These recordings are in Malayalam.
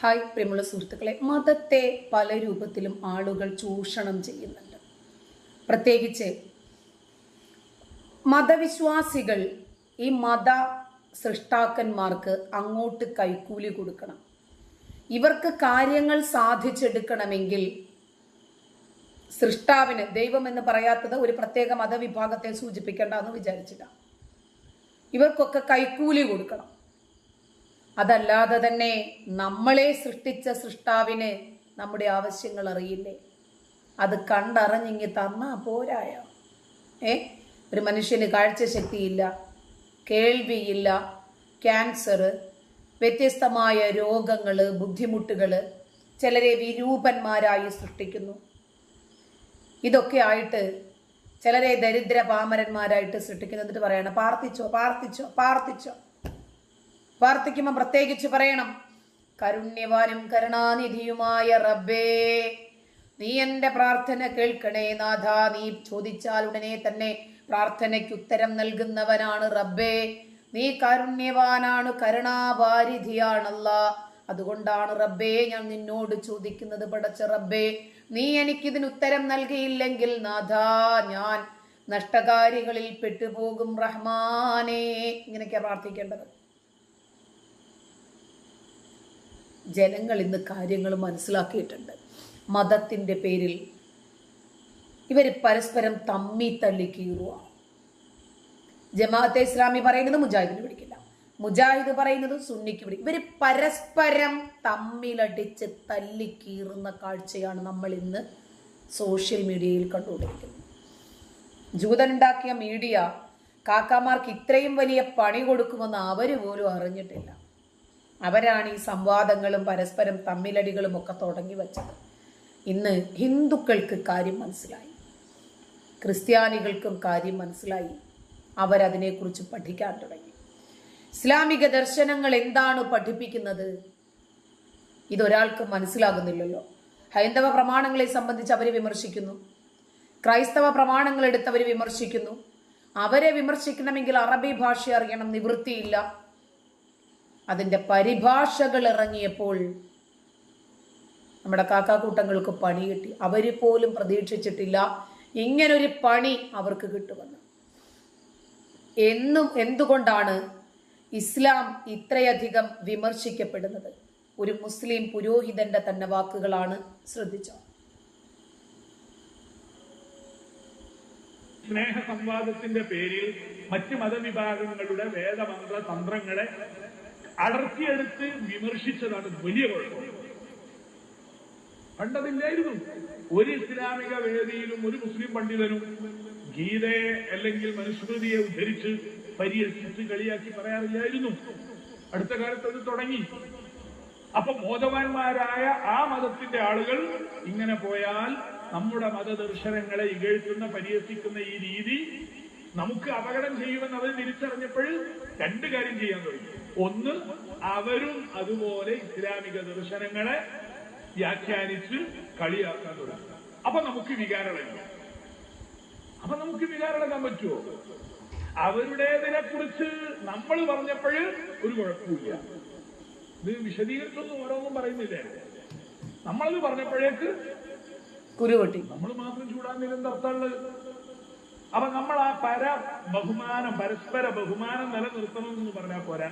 ഹായ് പ്രിയമുള്ള സുഹൃത്തുക്കളെ മതത്തെ പല രൂപത്തിലും ആളുകൾ ചൂഷണം ചെയ്യുന്നുണ്ട്. പ്രത്യേകിച്ച് മതവിശ്വാസികൾ ഈ മത സൃഷ്ടാക്കന്മാർക്ക് അങ്ങോട്ട് കൈക്കൂലി കൊടുക്കണം. ഇവർക്ക് കാര്യങ്ങൾ സാധിച്ചെടുക്കണമെങ്കിൽ സൃഷ്ടാവിന് ദൈവം എന്ന് പറയാത്തത് ഒരു പ്രത്യേക മതവിഭാഗത്തെ സൂചിപ്പിക്കേണ്ട എന്ന് വിചാരിച്ചില്ല ഇവർക്കൊക്കെ കൈക്കൂലി കൊടുക്കണം. അതല്ലാതെ തന്നെ നമ്മളെ സൃഷ്ടിച്ച സൃഷ്ടാവിന് നമ്മുടെ ആവശ്യങ്ങൾ അറിയില്ലേ? അത് കണ്ടറിഞ്ഞിങ്ങി തന്നാ പോരായ. ഏ? ഒരു മനുഷ്യന് കാഴ്ചശക്തിയില്ല കേൾവിയില്ല ക്യാൻസർ വ്യത്യസ്തമായ രോഗങ്ങൾ ബുദ്ധിമുട്ടുകൾ ചിലരെ വിരൂപന്മാരായി സൃഷ്ടിക്കുന്നു. ഇതൊക്കെ ആയിട്ട് ചിലരെ ദരിദ്ര പാമരന്മാരായിട്ട് സൃഷ്ടിക്കുന്നു. എന്നിട്ട് പറയണം പാർത്തിച്ചോ പാർത്തിച്ചോ പാർത്തിച്ചോ പ്രാർത്ഥിക്കുമ്പോൾ പ്രത്യേകിച്ച് പറയണം. കരുണ്യവാനും കരുണാനിധിയുമായ റബ്ബേ നീ എന്റെ പ്രാർത്ഥന കേൾക്കണേ നാഥ. നീ ചോദിച്ചാൽ ഉടനെ തന്നെ പ്രാർത്ഥനയ്ക്ക് ഉത്തരം നൽകുന്നവനാണ് റബ്ബേ. നീ കാരുണ്യവാനാണ് കരുണാവാരിധിയാണല്ല. അതുകൊണ്ടാണ് റബ്ബേ ഞാൻ നിന്നോട് ചോദിക്കുന്നത് പടച്ച റബ്ബേ നീ എനിക്കിതിന് ഉത്തരം നൽകിയില്ലെങ്കിൽ നാഥ ഞാൻ നഷ്ടകാരികളിൽ പെട്ടുപോകും റഹ്മാനേ. ഇങ്ങനെയൊക്കെയാണ് പ്രാർത്ഥിക്കേണ്ടത്. ജനങ്ങൾ ഇന്ന് കാര്യങ്ങൾ മനസ്സിലാക്കിയിട്ടുണ്ട്. മതത്തിന്റെ പേരിൽ ഇവർ പരസ്പരം തമ്മി തള്ളി കീറുക ജമാഅത്തെ ഇസ്ലാമി പറയുന്നത് മുജാഹിദിന് പിടിക്കില്ല. മുജാഹിദ് പറയുന്നത് സുന്നിക്ക് പിടിക്കും ഇവർ പരസ്പരം തമ്മിലടിച്ച് തല്ലി കീറുന്ന കാഴ്ചയാണ് നമ്മൾ ഇന്ന് സോഷ്യൽ മീഡിയയിൽ കണ്ടുകൊണ്ടിരിക്കുന്നത്. ജൂതനുണ്ടാക്കിയ മീഡിയ കാക്കാമാർക്ക് ഇത്രയും വലിയ പണി കൊടുക്കുമെന്ന് അവർ പോലും അറിഞ്ഞിട്ടില്ല. അവരാണ് ഈ സംവാദങ്ങളും പരസ്പരം തമ്മിലടികളും ഒക്കെ തുടങ്ങി വെച്ചത്. ഇന്ന് ഹിന്ദുക്കൾക്ക് കാര്യം മനസ്സിലായി. ക്രിസ്ത്യാനികൾക്കും കാര്യം മനസ്സിലായി. അവരതിനെക്കുറിച്ച് പഠിക്കാൻ തുടങ്ങി. ഇസ്ലാമിക ദർശനങ്ങൾ എന്താണ് പഠിപ്പിക്കുന്നത്? ഇതൊരാൾക്ക് മനസ്സിലാകുന്നില്ലല്ലോ. ഹൈന്ദവ പ്രമാണങ്ങളെ സംബന്ധിച്ച് അവർ വിമർശിക്കുന്നു. ക്രൈസ്തവ പ്രമാണങ്ങൾ എടുത്തവർ വിമർശിക്കുന്നു. അവരെ വിമർശിക്കണമെങ്കിൽ അറബി ഭാഷ അറിയണം നിവൃത്തിയില്ല. അതിന്റെ പരിഭാഷകൾ ഇറങ്ങിയപ്പോൾ നമ്മുടെ കാക്കാക്കൂട്ടങ്ങൾക്ക് പണി കിട്ടി. അവർ പോലും പ്രതീക്ഷിച്ചിട്ടില്ല ഇങ്ങനൊരു പണി അവർക്ക് കിട്ടുമെന്ന്. എന്നും എന്തുകൊണ്ടാണ് ഇസ്ലാം ഇത്രയധികം വിമർശിക്കപ്പെടുന്നത്? ഒരു മുസ്ലിം പുരോഹിതന്റെ തന്നെ വാക്കുകളാണ് ശ്രദ്ധിച്ചോ? സ്നേഹ സംവാദത്തിന്റെ പേരിൽ മറ്റ് മതവിഭാഗങ്ങളുടെ വേദമന്ത്ര തന്ത്രങ്ങളെ അടർത്തിയെടുത്ത് വിമർശിച്ചതാണ്. വലിയ കുഴപ്പം. പണ്ടതില്ലായിരുന്നു. ഒരു ഇസ്ലാമിക വേദിയിലും ഒരു മുസ്ലിം പണ്ഡിതനും ഗീതയെ അല്ലെങ്കിൽ മനുസ്മൃതിയെ ഉദ്ധരിച്ച് പരിഹസിച്ച് കളിയാക്കി പറയാറില്ലായിരുന്നു. അടുത്ത കാലത്ത് അത് തുടങ്ങി. അപ്പൊ ബോധവാന്മാരായ ആ മതത്തിന്റെ ആളുകൾ ഇങ്ങനെ പോയാൽ നമ്മുടെ മതദർശനങ്ങളെ ഇകഴ്ത്തുന്ന പരിഹസിക്കുന്ന ഈ രീതി നമുക്ക് അപകടം ചെയ്യുമെന്ന് അവർ തിരിച്ചറിഞ്ഞപ്പോൾ രണ്ട് കാര്യം ചെയ്യാൻ തുടങ്ങി. ഒന്ന് അവരും അതുപോലെ ഇസ്ലാമിക ദർശനങ്ങളെ വ്യാഖ്യാനിച്ച് കളിയാക്കാൻ തുടങ്ങി. അപ്പൊ നമുക്ക് വികാരടങ്ങും അപ്പൊ നമുക്ക് വികാരടക്കാൻ പറ്റുമോ അവരുടേതിനെ കുറിച്ച് നമ്മൾ പറഞ്ഞപ്പോൾ ഒരു കുഴപ്പമില്ല ഇത് വിശദീകരിച്ചൊന്നും ഓരോന്നും പറയുന്നില്ലേ? നമ്മളത് പറഞ്ഞപ്പോഴേക്ക് കുരുവട്ടി നമ്മൾ മാത്രം ചൂടാൻ നിരന്തരം അർത്ഥമുള്ളത് അപ്പൊ നമ്മൾ ആ പര ബഹുമാനം പരസ്പര ബഹുമാനം നിലനിർത്തണമെന്ന് പറഞ്ഞാൽ പോരാ.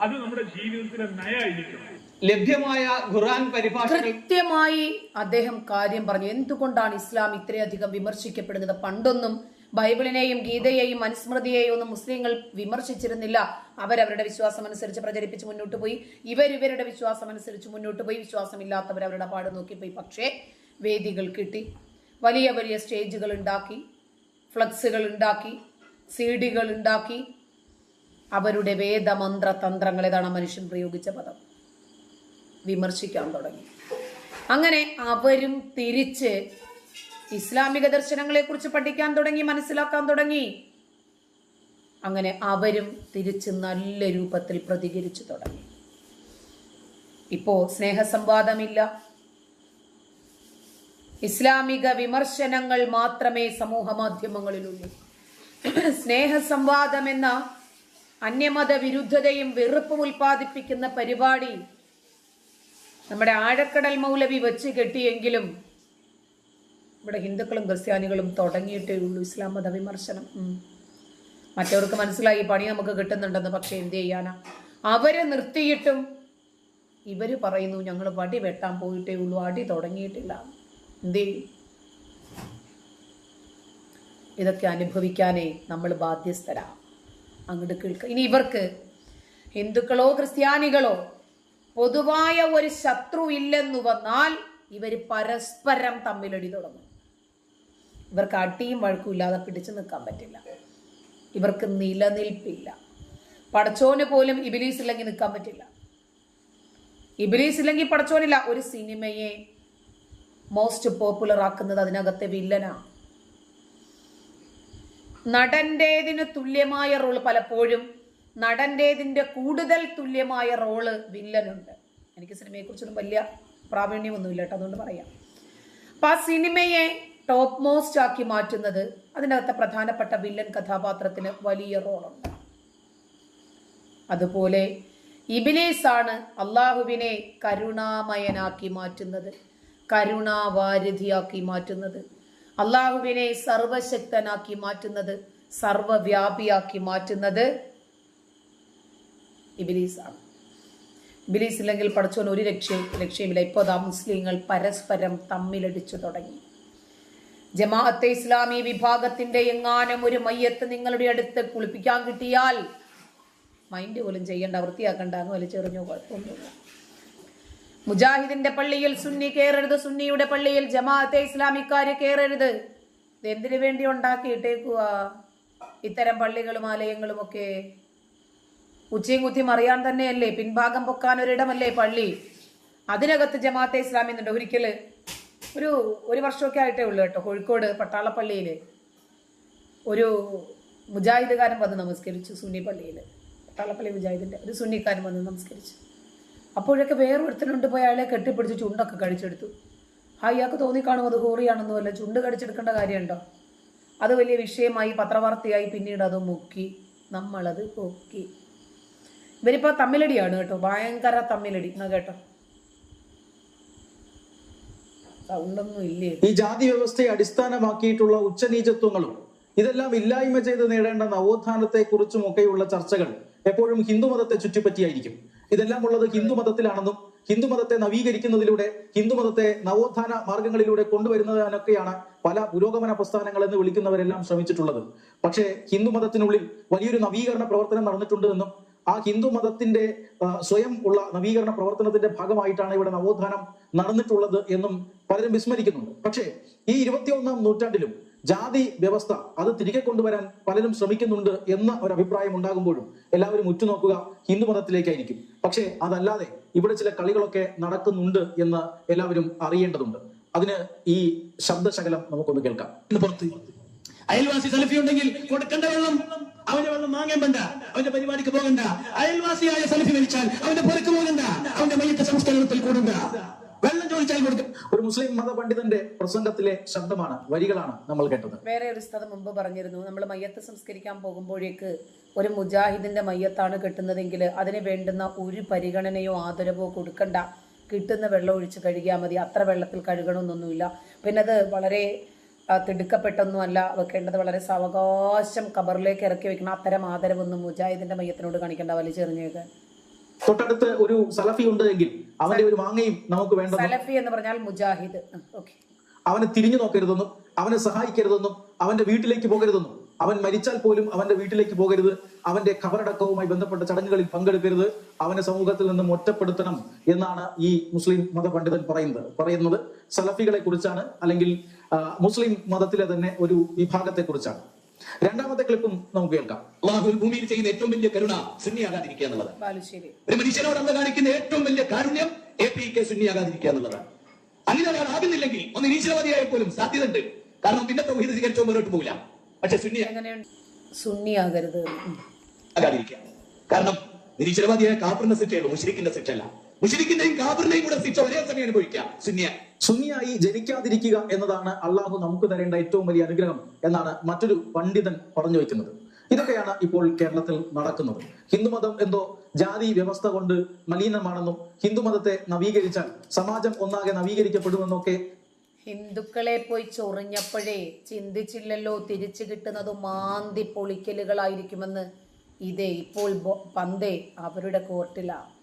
അത് നമ്മുടെ ജീവിതത്തിലെ നയായിരിക്കണം ലഭ്യമായ ഖുർആൻ പരിഭാഷ കൃത്യമായി അദ്ദേഹം കാര്യം പറഞ്ഞു. എന്തുകൊണ്ടാണ് ഇസ്ലാം ഇത്രയധികം വിമർശിക്കപ്പെടുന്നത്? പണ്ടൊന്നും ബൈബിളിനെയും ഗീതയെയും മനുസ്മൃതിയെയും ഒന്നും മുസ്ലിങ്ങൾ വിമർശിച്ചിരുന്നില്ല. അവരവരുടെ വിശ്വാസം അനുസരിച്ച് പ്രചരിപ്പിച്ച് മുന്നോട്ട് പോയി. ഇവരിവരുടെ വിശ്വാസം അനുസരിച്ച് മുന്നോട്ട് പോയി. വിശ്വാസമില്ലാത്തവർ അവരുടെ പാട് നോക്കിപ്പോയി. പക്ഷേ വേദികൾ കിട്ടി. വലിയ വലിയ സ്റ്റേജുകൾ ഉണ്ടാക്കി. ഫ്ലക്സുകൾ ഉണ്ടാക്കി സീഡികൾ ഉണ്ടാക്കി. അവരുടെ വേദമന്ത്ര തന്ത്രങ്ങൾ ഏതാണ് മനുഷ്യൻ പ്രയോഗിച്ച പദം? വിമർശിക്കാൻ തുടങ്ങി. അങ്ങനെ അവരും തിരിച്ച് ഇസ്ലാമിക ദർശനങ്ങളെ കുറിച്ച് പഠിക്കാൻ തുടങ്ങി മനസ്സിലാക്കാൻ തുടങ്ങി. അങ്ങനെ അവരും തിരിച്ച് നല്ല രൂപത്തിൽ പ്രതികരിച്ചു തുടങ്ങി. ഇപ്പോ സ്നേഹസംവാദമില്ല. ഇസ്ലാമിക വിമർശനങ്ങൾ മാത്രമേ സമൂഹ മാധ്യമങ്ങളിലുള്ളൂ. സ്നേഹസംവാദം എന്ന അന്യമത വിരുദ്ധതയും വെറുപ്പും ഉൽപ്പാദിപ്പിക്കുന്ന പരിപാടി നമ്മുടെ ആഴക്കടൽ മൗലവി വെച്ച് കെട്ടിയെങ്കിലും ഇവിടെ ഹിന്ദുക്കളും ക്രിസ്ത്യാനികളും തുടങ്ങിയിട്ടേ ഉള്ളൂ ഇസ്ലാം മത വിമർശനം. മറ്റവർക്ക് മനസ്സിലായി പണി നമുക്ക് കിട്ടുന്നുണ്ടെന്ന് പക്ഷെ എന്ത് ചെയ്യാനാ? അവർ നിർത്തിയിട്ടും ഇവർ പറയുന്നു ഞങ്ങൾ വടി വെട്ടാൻ പോയിട്ടേ ഉള്ളൂ അടി തുടങ്ങിയിട്ടില്ല. എന്ത്? ഇതൊക്കെ അനുഭവിക്കാനേ നമ്മൾ ബാധ്യസ്ഥരാ. അങ്ങോട്ട് കേൾക്കുക ഇനി ഇവർക്ക് ഹിന്ദുക്കളോ ക്രിസ്ത്യാനികളോ പൊതുവായ ഒരു ശത്രു ഇല്ലെന്നു വന്നാൽ ഇവർ പരസ്പരം തമ്മിലടി തുടങ്ങും. ഇവർക്ക് അടിയും വഴക്കും ഇല്ലാതെ പിടിച്ചു നിൽക്കാൻ പറ്റില്ല. ഇവർക്ക് നിലനിൽപ്പില്ല. പടച്ചോന് പോലും ഇബിലീസ് ഇല്ലെങ്കിൽ നിൽക്കാൻ പറ്റില്ല. ഇബിലീസ് ഇല്ലെങ്കിൽ പടച്ചോനില്ല. ഒരു സിനിമയെ മോസ്റ്റ് പോപ്പുലർ ആക്കുന്നത് അതിനകത്തെ വില്ലനാ. നടന്റേതിന് തുല്യമായ റോൾ പലപ്പോഴും നടന്റേതിന്റെ കൂടുതൽ തുല്യമായ റോൾ വില്ലനുണ്ട്. എനിക്ക് സിനിമയെക്കുറിച്ചൊന്നും വലിയ പ്രാവീണ്യമൊന്നുമില്ല കേട്ടോ അതുകൊണ്ട് പറയാം. അപ്പൊ ആ സിനിമയെ ടോപ്പ് മോസ്റ്റ് ആക്കി മാറ്റുന്നത് അതിനകത്തെ പ്രധാനപ്പെട്ട വില്ലൻ കഥാപാത്രത്തിന് വലിയ റോളുണ്ട് അതുപോലെ ഇബിലേസ് ആണ് അള്ളാഹുവിനെ കരുണാമയനാക്കി മാറ്റുന്നത്. കരുണാവാരിധിയാക്കി മാറ്റുന്നത്. അള്ളാഹുവിനെ സർവശക്തനാക്കി മാറ്റുന്നത് സർവവ്യാപിയാക്കി മാറ്റുന്നത് ഇബിലീസാണ്. ഇബിലീസ് ഇല്ലെങ്കിൽ പഠിച്ചോൻ ഒരു ലക്ഷ്യം ലക്ഷ്യമില്ല. ഇപ്പോൾ ദാ മുസ്ലിങ്ങൾ പരസ്പരം തമ്മിലടിച്ചു തുടങ്ങി. ജമാഅത്തെ ഇസ്ലാമി വിഭാഗത്തിന്റെ എങ്ങാനും ഒരു മയ്യത്ത് നിങ്ങളുടെ അടുത്ത് കുളിപ്പിക്കാൻ കിട്ടിയാൽ മൈൻഡ് പോലും ചെയ്യണ്ട വൃത്തിയാക്കണ്ട അങ്ങ് വലിച്ചെറിഞ്ഞു കുഴപ്പമൊന്നുമില്ല. മുജാഹിദിന്റെ പള്ളിയിൽ സുന്നി കയറരുത് സുന്നിയുടെ പള്ളിയിൽ ജമാഅത്തെ ഇസ്ലാമിക്കാര് കയറരുത് ഇത് എന്തിനു വേണ്ടി ഉണ്ടാക്കിയിട്ടേക്കുക ഇത്തരം പള്ളികളും ആലയങ്ങളും ഒക്കെ. ഉച്ചയും കുത്തിയും അറിയാൻ തന്നെയല്ലേ പിൻഭാഗം പൊക്കാൻ ഒരിടമല്ലേ പള്ളി? അതിനകത്ത് ജമാഅത്തെ ഇസ്ലാമി എന്നുണ്ട്. ഒരിക്കൽ ഒരു ഒരു വർഷമൊക്കെ ആയിട്ടേ ഉള്ളൂ കേട്ടോ കോഴിക്കോട് പട്ടാളപ്പള്ളിയിൽ ഒരു മുജാഹിദുകാരൻ വന്ന് നമസ്കരിച്ചു സുന്നി പള്ളിയിൽ പട്ടാളപ്പള്ളി മുജാഹിദിന്റെ ഒരു സുന്നിക്കാരൻ വന്ന് നമസ്കരിച്ചു. അപ്പോഴൊക്കെ വേറൊരുത്തനുണ്ട് പോയി അയാളെ കെട്ടിപ്പിടിച്ച് ചുണ്ടൊക്കെ കടിച്ചെടുത്തു. ആ ഇയാൾക്ക് തോന്നിക്കാണും അത് ഹോറിയാണെന്നും അല്ല ചുണ്ട് കടിച്ചെടുക്കേണ്ട കാര്യമുണ്ടോ? അത് വലിയ വിഷയമായി പത്രവാർത്തയായി പിന്നീട് അത് മുക്കി. നമ്മളത് പൊക്കി. ഇവരിപ്പോൾ തമ്മിലടിയാണ് കേട്ടോ ഭയങ്കര തമ്മിലടി. എന്നാ കേട്ടോ. ഈ ജാതി വ്യവസ്ഥയെ അടിസ്ഥാനമാക്കിയിട്ടുള്ള ഉച്ചനീചത്വങ്ങളും ഇതെല്ലാം ഇല്ലായ്മ ചെയ്ത് നേടേണ്ട നവോത്ഥാനത്തെ കുറിച്ചും ഒക്കെയുള്ള ചർച്ചകൾ എപ്പോഴും ഹിന്ദുമതത്തെ ചുറ്റിപ്പറ്റിയായിരിക്കും. ഇതെല്ലാം ഉള്ളത് ഹിന്ദു മതത്തിലാണെന്നും ഹിന്ദുമതത്തിലാണെന്നും ഹിന്ദുമതത്തെ നവീകരിക്കുന്നതിലൂടെ ഹിന്ദുമതത്തെ നവോത്ഥാന മാർഗങ്ങളിലൂടെ കൊണ്ടുവരുന്നതിനൊക്കെയാണ് പല പുരോഗമന പ്രസ്ഥാനങ്ങൾ എന്ന് വിളിക്കുന്നവരെല്ലാം ശ്രമിച്ചിട്ടുള്ളത്. പക്ഷേ ഹിന്ദു മതത്തിനുള്ളിൽ വലിയൊരു നവീകരണ പ്രവർത്തനം നടന്നിട്ടുണ്ട് എന്നും ആ ഹിന്ദു മതത്തിന്റെ സ്വയം ഉള്ള നവീകരണ പ്രവർത്തനത്തിന്റെ ഭാഗമായിട്ടാണ് ഇവിടെ നവോത്ഥാനം നടന്നിട്ടുള്ളത് എന്നും പലരും വിസ്മരിക്കുന്നുണ്ട്. പക്ഷേ ഈ ഇരുപത്തിയൊന്നാം നൂറ്റാണ്ടിലും ജാതി വ്യവസ്ഥ അത് തിരികെ കൊണ്ടുവരാൻ പലരും ശ്രമിക്കുന്നുണ്ട് എന്ന ഒരു അഭിപ്രായം ഉണ്ടാകുമ്പോഴും എല്ലാവരും ഉറ്റുനോക്കുക ഹിന്ദു മതത്തിലേക്കായിരിക്കും. പക്ഷേ അതല്ലാതെ ഇവിടെ ചില കളികളൊക്കെ നടക്കുന്നുണ്ട് എന്ന് എല്ലാവരും അറിയേണ്ടതുണ്ട്. അതിന് ഈ ശബ്ദശകലം നമുക്കൊന്ന് കേൾക്കാം. പുറത്ത് അയൽവാസി സെൽഫി ഉണ്ടെങ്കിൽ കൊടുക്കേണ്ട വെള്ളം അവന്റെ വെള്ളം വാങ്ങാൻ വേണ്ട അവന്റെ പരിപാടിക്ക് പോകണ്ട. അയൽവാസിയായ സെൽഫി മരിച്ചാൽ അവന്റെ പുറക്ക് പോകണ്ട അവന്റെ മയ്യത്തെ സംസ്കാരത്തിൽ കൂടണ്ട. വെള്ളം ചോദിച്ചാൽ കൊടുക്കും. ഒരു മുസ്ലിം മതപണ്ഡിതന്റെ പ്രസംഗത്തിലെ ശബ്ദമാണ് വരികളാണ് നമ്മൾ കേട്ടത്. വേറെ ഒരു സ്ഥലം മുമ്പ് പറഞ്ഞിരുന്നു നമ്മൾ മയ്യത്ത് സംസ്കരിക്കാൻ പോകുമ്പോഴേക്ക് ഒരു മുജാഹിദിന്റെ മയ്യത്താണ് കിട്ടുന്നതെങ്കിൽ അതിന് വേണ്ടുന്ന ഒരു പരിഗണനയോ ആദരവോ കൊടുക്കണ്ട. കിട്ടുന്ന വെള്ളം ഒഴിച്ച് കഴുകിയാൽ മതി. അത്ര വെള്ളത്തിൽ കഴുകണമെന്നൊന്നുമില്ല. പിന്നെ അത് വളരെ തിടുക്കപ്പെട്ടൊന്നുമല്ല. വെക്കേണ്ടത് വളരെ സാവകാശം കബറിലേക്ക് ഇറക്കി വെക്കണം. അത്തരം ആദരവൊന്നും മുജാഹിദിന്റെ മയ്യത്തിനോട് കാണിക്കേണ്ട വലിച്ചെറിഞ്ഞേക്കാൻ തൊട്ടടുത്ത് ഒരു സലഫി ഉണ്ടെങ്കിൽ അവന്റെ ഒരു മാങ്ങയും നമുക്ക് വേണ്ട സലഫി എന്ന് പറഞ്ഞാൽ മുജാഹിദ്. അവനെ തിരിഞ്ഞു നോക്കരുതെന്നും അവനെ സഹായിക്കരുതെന്നും അവന്റെ വീട്ടിലേക്ക് പോകരുതെന്നും അവൻ മരിച്ചാൽ പോലും അവന്റെ വീട്ടിലേക്ക് പോകരുത് അവന്റെ ഖബറടക്കവുമായി ബന്ധപ്പെട്ട ചടങ്ങുകളിൽ പങ്കെടുക്കരുത് അവനെ സമൂഹത്തിൽ നിന്നും ഒറ്റപ്പെടുത്തണം എന്നാണ് ഈ മുസ്ലിം മതപണ്ഡിതൻ പറയുന്നത്. പറയുന്നത് സലഫികളെ കുറിച്ചാണ് അല്ലെങ്കിൽ മുസ്ലിം മതത്തിലെ തന്നെ ഒരു വിഭാഗത്തെ കുറിച്ചാണ് രണ്ടാമത്തെ ക്ലിപ്പും നമുക്ക് കേൾക്കാം. അള്ളാഹു ഭൂമിയിൽ ചെയ്യുന്ന ഏറ്റവും വലിയ കരുണ സുന്നിയാകാതിരിക്കുക എന്നുള്ളതാണ്. ഒരു മനുഷ്യനോട് അന്ന് കാണിക്കുന്ന ഏറ്റവും വലിയ കാരുണ്യം എ പി കെ സുന്നിയാകാതിരിക്കുക എന്നുള്ളതാണ്. അങ്ങനെ ഒരാൾ ആകുന്നില്ലെങ്കിൽ ഒന്ന് നിരീശ്വരവാദിയായ പോലും സാധ്യത ഉണ്ട് കാരണം പിന്നെ തൗഹീദ് സ്വീകരിച്ചോ മുന്നോട്ട് പോകില്ല. പക്ഷെ സുന്നിയാകരുത്. ആകാതിരിക്കുക. കാരണം നിരീശ്വരവാദിയായ കാപ്പറിന്റെ ശിക്ഷയുള്ളൂ ശിക്ഷ അല്ല മുഷിരിക്കിന്റെയും കാപ്പറിന്റെയും കൂടെ ശിക്ഷ ഒരേ സമയം അനുഭവിക്കാം സുന്നിയ സുന്നിയായി ജനിക്കാതിരിക്കുക എന്നതാണ് അള്ളാഹു നമുക്ക് തരേണ്ട ഏറ്റവും വലിയ അനുഗ്രഹം എന്നാണ് മറ്റൊരു പണ്ഡിതൻ പറഞ്ഞു വെക്കുന്നത്. ഇതൊക്കെയാണ് ഇപ്പോൾ കേരളത്തിൽ നടക്കുന്നത്. ഹിന്ദുമതം എന്തോ ജാതി വ്യവസ്ഥ കൊണ്ട് മലിനമാണെന്നും ഹിന്ദുമതത്തെ നവീകരിച്ചാൽ സമാജം ഒന്നാകെ നവീകരിക്കപ്പെടുമെന്നൊക്കെ ഹിന്ദുക്കളെ പോയി ചൊറിഞ്ഞപ്പോഴേ ചിന്തിച്ചില്ലല്ലോ തിരിച്ചു കിട്ടുന്നത് മാന്തി പൊളിക്കലുകളായിരിക്കുമെന്ന്. ഇതേ ഇപ്പോൾ പന്തേ അവരുടെ കോർട്ടിലാ. വാങ്ങിച്ചോ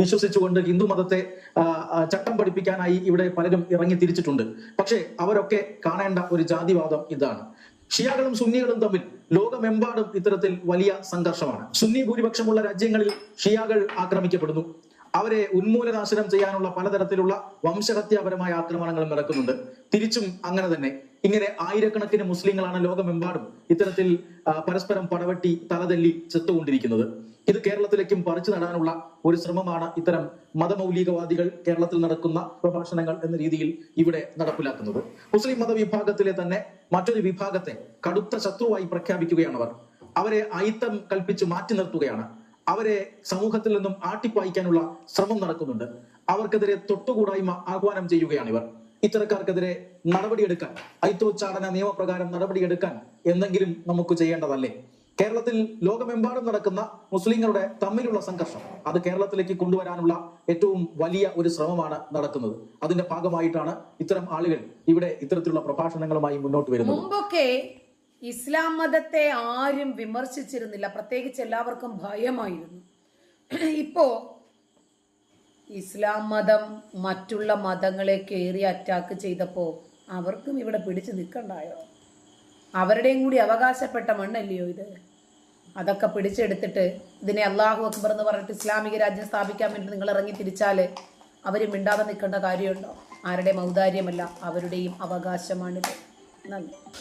വിശ്വസിച്ചുകൊണ്ട് ഹിന്ദുമതത്തെ മതത്തെ ചട്ടം പഠിപ്പിക്കാനായി ഇവിടെ പലരും ഇറങ്ങി തിരിച്ചിട്ടുണ്ട്. പക്ഷേ അവരൊക്കെ കാണേണ്ട ഒരു ജാതിവാദം ഇതാണ്. ഷിയാകളും സുന്നികളും തമ്മിൽ ലോകമെമ്പാടും ഇത്തരത്തിൽ വലിയ സംഘർഷമാണ്. സുന്നി ഭൂരിപക്ഷമുള്ള രാജ്യങ്ങളിൽ ഷിയാകൾ ആക്രമിക്കപ്പെടുന്നു. അവരെ ഉന്മൂലനാശനം ചെയ്യാനുള്ള പലതരത്തിലുള്ള വംശഹത്യാപരമായ ആക്രമണങ്ങളും നടക്കുന്നുണ്ട്. തിരിച്ചും അങ്ങനെ തന്നെ. ഇങ്ങനെ ആയിരക്കണക്കിന് മുസ്ലിങ്ങളാണ് ലോകമെമ്പാടും ഇത്തരത്തിൽ പരസ്പരം പടവെട്ടി തലതല്ലി ചെത്തുകൊണ്ടിരിക്കുന്നത്. ഇത് കേരളത്തിലേക്കും പറിച്ചു നടാനുള്ള ഒരു ശ്രമമാണ് ഇത്തരം മതമൗലികവാദികൾ കേരളത്തിൽ നടക്കുന്ന പ്രഭാഷണങ്ങൾ എന്ന രീതിയിൽ ഇവിടെ നടപ്പിലാക്കുന്നത്. മുസ്ലിം മതവിഭാഗത്തിലെ തന്നെ മറ്റൊരു വിഭാഗത്തെ കടുത്ത ശത്രുവായി പ്രഖ്യാപിക്കുകയാണ് അവർ. അവരെ അയിത്തം കൽപ്പിച്ച് മാറ്റി നിർത്തുകയാണ്. അവരെ സമൂഹത്തിൽ നിന്നും ആട്ടിപ്പായിക്കാനുള്ള ശ്രമം നടക്കുന്നുണ്ട്. അവർക്കെതിരെ തൊട്ടുകൂടായ്മ ആഹ്വാനം ചെയ്യുകയാണ് ഇവർ. ഇത്തരക്കാർക്കെതിരെ നടപടിയെടുക്കാൻ ഐത്തോച്ചാടന നിയമപ്രകാരം നടപടിയെടുക്കാൻ എന്തെങ്കിലും നമുക്ക് ചെയ്യേണ്ടതല്ലേ? കേരളത്തിൽ ലോകമെമ്പാടും നടക്കുന്ന മുസ്ലിങ്ങളുടെ തമ്മിലുള്ള സംഘർഷം. അത് കേരളത്തിലേക്ക് കൊണ്ടുവരാനുള്ള ഏറ്റവും വലിയ ഒരു ശ്രമമാണ് നടക്കുന്നത്. അതിന്റെ ഭാഗമായിട്ടാണ് ഇത്തരം ആളുകൾ ഇവിടെ ഇത്തരത്തിലുള്ള പ്രഭാഷണങ്ങളുമായി മുന്നോട്ട് വരുന്നത്. മുമ്പൊക്കെ ഇസ്ലാം മതത്തെ ആരും വിമർശിച്ചിരുന്നില്ല. പ്രത്യേകിച്ച് എല്ലാവർക്കും ഭയമായിരുന്നു. ഇപ്പോ ഇസ്ലാം മതം മറ്റുള്ള മതങ്ങളെ കയറി അറ്റാക്ക് ചെയ്തപ്പോ അവർക്കും ഇവിടെ പിടിച്ചു നിൽക്കണ്ടായോ? അവരുടെയും കൂടി അവകാശപ്പെട്ട മണ്ണല്ലയോ ഇത്? അതൊക്കെ പിടിച്ചെടുത്തിട്ട് ഇതിനെ അള്ളാഹു അക്ബർ എന്ന് പറഞ്ഞിട്ട് ഇസ്ലാമിക രാജ്യം സ്ഥാപിക്കാൻ വേണ്ടി നിങ്ങൾ ഇറങ്ങി തിരിച്ചാൽ അവർ മിണ്ടാതെ നിൽക്കേണ്ട കാര്യമുണ്ടോ? ആരുടെ ഔദാര്യമല്ല അവരുടെയും അവകാശമാണിത്. നന്ദി.